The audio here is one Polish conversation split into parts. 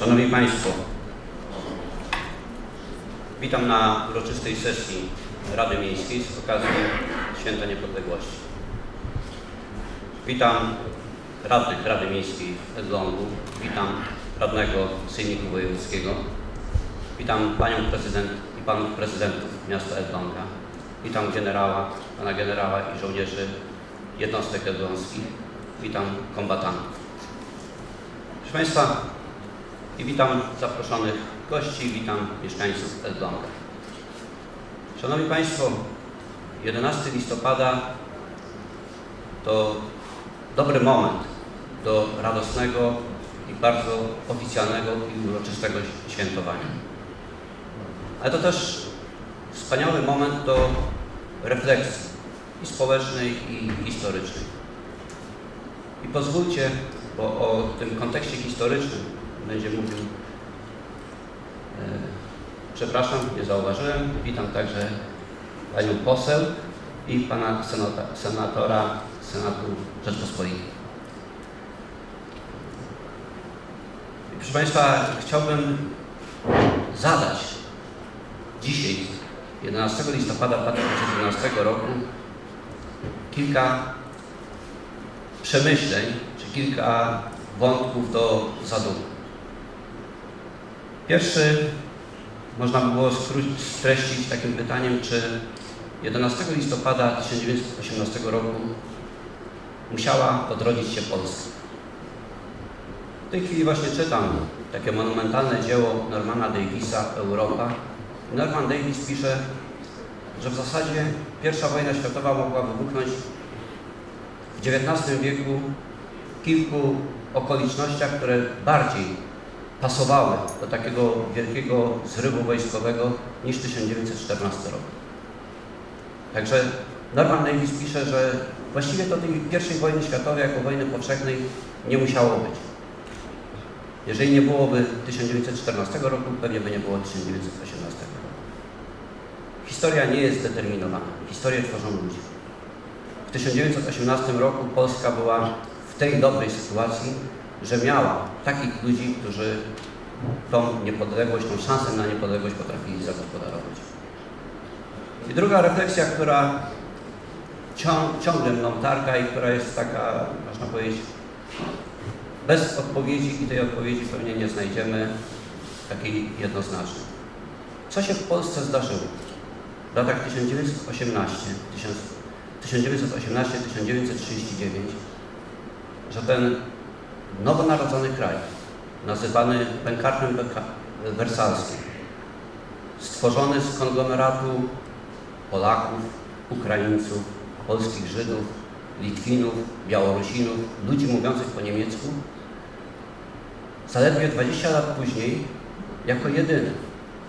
Szanowni Państwo, witam na uroczystej sesji Rady Miejskiej z okazji Święta Niepodległości. Witam radnych Rady Miejskiej w Elblągu, witam radnego Sejmiku Wojewódzkiego, witam Panią Prezydent i Panów Prezydentów miasta Elbląga, witam generała, Pana generała i żołnierzy jednostek elbląskich, witam kombatantów. Proszę Państwa, i witam zaproszonych gości, witam mieszkańców Elbląga. Szanowni Państwo, 11 listopada to dobry moment do radosnego i bardzo oficjalnego i uroczystego świętowania. Ale to też wspaniały moment do refleksji i społecznej, i historycznej. I pozwólcie, bo o tym kontekście historycznym będzie mówił. E, przepraszam, nie zauważyłem. Witam także panią poseł i pana senatora Senatu Rzeczpospolitej. Proszę Państwa, chciałbym zadać dzisiaj, 11 listopada 2012 roku, kilka przemyśleń, czy kilka wątków do zadumu. Pierwszy można by było skró- streścić takim pytaniem, czy 11 listopada 1918 roku musiała odrodzić się Polska. W tej chwili właśnie czytam takie monumentalne dzieło Normana Davisa Europa. Norman Davis pisze, że w zasadzie I wojna światowa mogła wybuchnąć w XIX wieku w kilku okolicznościach, które bardziej pasowały do takiego wielkiego zrywu wojskowego niż 1914 rok. Także Norman Davis pisze, że właściwie to tej pierwszej wojny światowej jako wojny powszechnej nie musiało być. Jeżeli nie byłoby 1914 roku, pewnie by nie było 1918 roku. Historia nie jest zdeterminowana. Historię tworzą ludzie. W 1918 roku Polska była w tej dobrej sytuacji, że miała takich ludzi, którzy tą niepodległość, tą szansę na niepodległość potrafili zagospodarować. I druga refleksja, która cią- ciągle mną targa i która jest taka, można powiedzieć, bez odpowiedzi i tej odpowiedzi pewnie nie znajdziemy takiej jednoznacznej. Co się w Polsce zdarzyło w latach 1918, 1918-1939, że ten nowonarodzony kraj, nazywany pękarzem beka- wersalskim, stworzony z konglomeratu Polaków, Ukraińców, polskich Żydów, Litwinów, Białorusinów, ludzi mówiących po niemiecku, zaledwie 20 lat później jako jedyny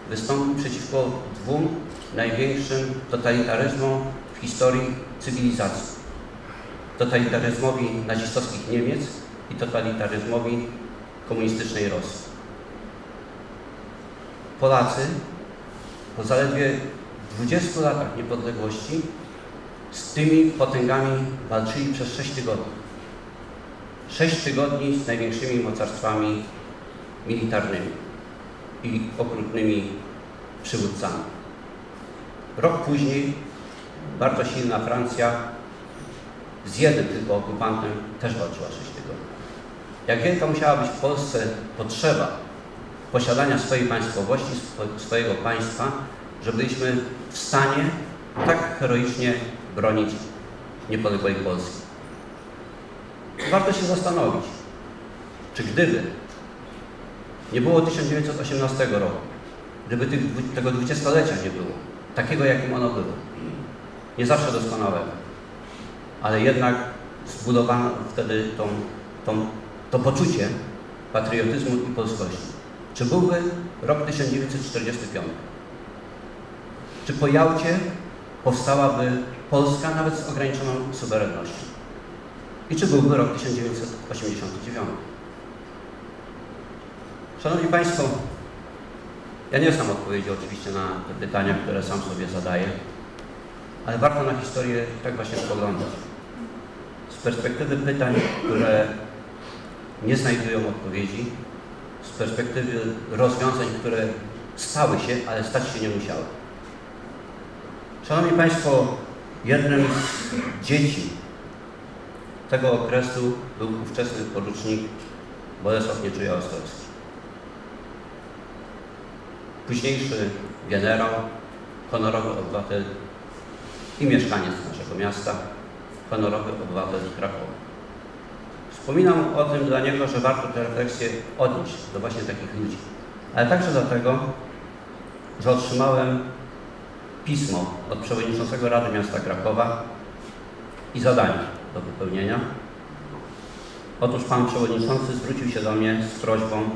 wystąpił przeciwko dwóm największym totalitaryzmom w historii cywilizacji. Totalitaryzmowi nazistowskich Niemiec i totalitaryzmowi komunistycznej Rosji. Polacy po zaledwie 20 latach niepodległości z tymi potęgami walczyli przez 6 tygodni. 6 tygodni z największymi mocarstwami militarnymi i okrutnymi przywódcami. Rok później bardzo silna Francja z jednym tylko okupantem też walczyła 6 tygodni. Jak wielka musiała być w Polsce potrzeba posiadania swojej państwowości, swo- swojego państwa, że byliśmy w stanie tak heroicznie bronić niepodległej Polski. Warto się zastanowić, czy gdyby nie było 1918 roku, gdyby tego dwudziestolecia nie było, takiego jakim ono było, nie zawsze doskonałego, ale jednak zbudowano wtedy tą, tą, to poczucie patriotyzmu i polskości. Czy byłby rok 1945? Czy po Jałcie powstałaby Polska nawet z ograniczoną suwerennością? I czy byłby rok 1989? Szanowni Państwo, ja nie znam odpowiedzi oczywiście na te pytania, które sam sobie zadaję, ale warto na historię tak właśnie spoglądać. Z perspektywy pytań, które nie znajdują odpowiedzi, z perspektywy rozwiązań, które stały się, ale stać się nie musiały. Szanowni Państwo, jednym z dzieci tego okresu był ówczesny porucznik Bolesław Nieczuja Ostrowski. Późniejszy generał, honorowy obywatel i mieszkaniec naszego miasta, honorowy obywatel Krakowa. Wspominam o tym dla niego, że warto tę refleksję odnieść do właśnie takich ludzi. Ale także dlatego, że otrzymałem pismo od przewodniczącego Rady Miasta Krakowa i zadanie do wypełnienia. Otóż pan przewodniczący zwrócił się do mnie z prośbą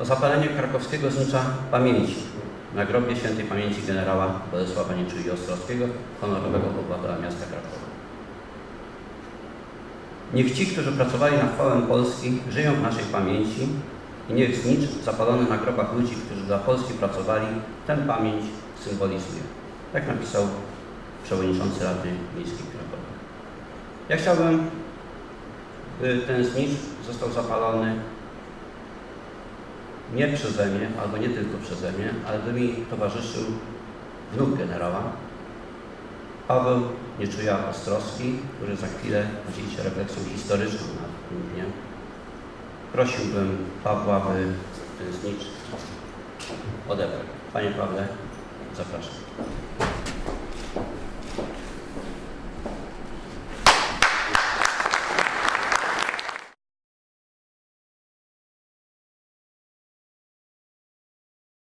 o zapalenie krakowskiego znicza pamięci na grobie świętej pamięci generała Bolesława Nieczuli Ostrowskiego, honorowego obywatela miasta Krakowa. Niech ci, którzy pracowali na chwałę Polski, żyją w naszej pamięci i niech znicz zapalony na grobach ludzi, którzy dla Polski pracowali, tę pamięć symbolizuje. Tak napisał przewodniczący Rady Miejskiej Krakowa. Ja chciałbym, by ten znicz został zapalony nie przeze mnie, albo nie tylko przeze mnie, ale by mi towarzyszył wnuk generała, Paweł Nieczuja Ostrowski, który za chwilę podzieli się refleksją historyczną na tym. Prosiłbym Pawła, by znicz odebrał. Panie Pawle, zapraszam.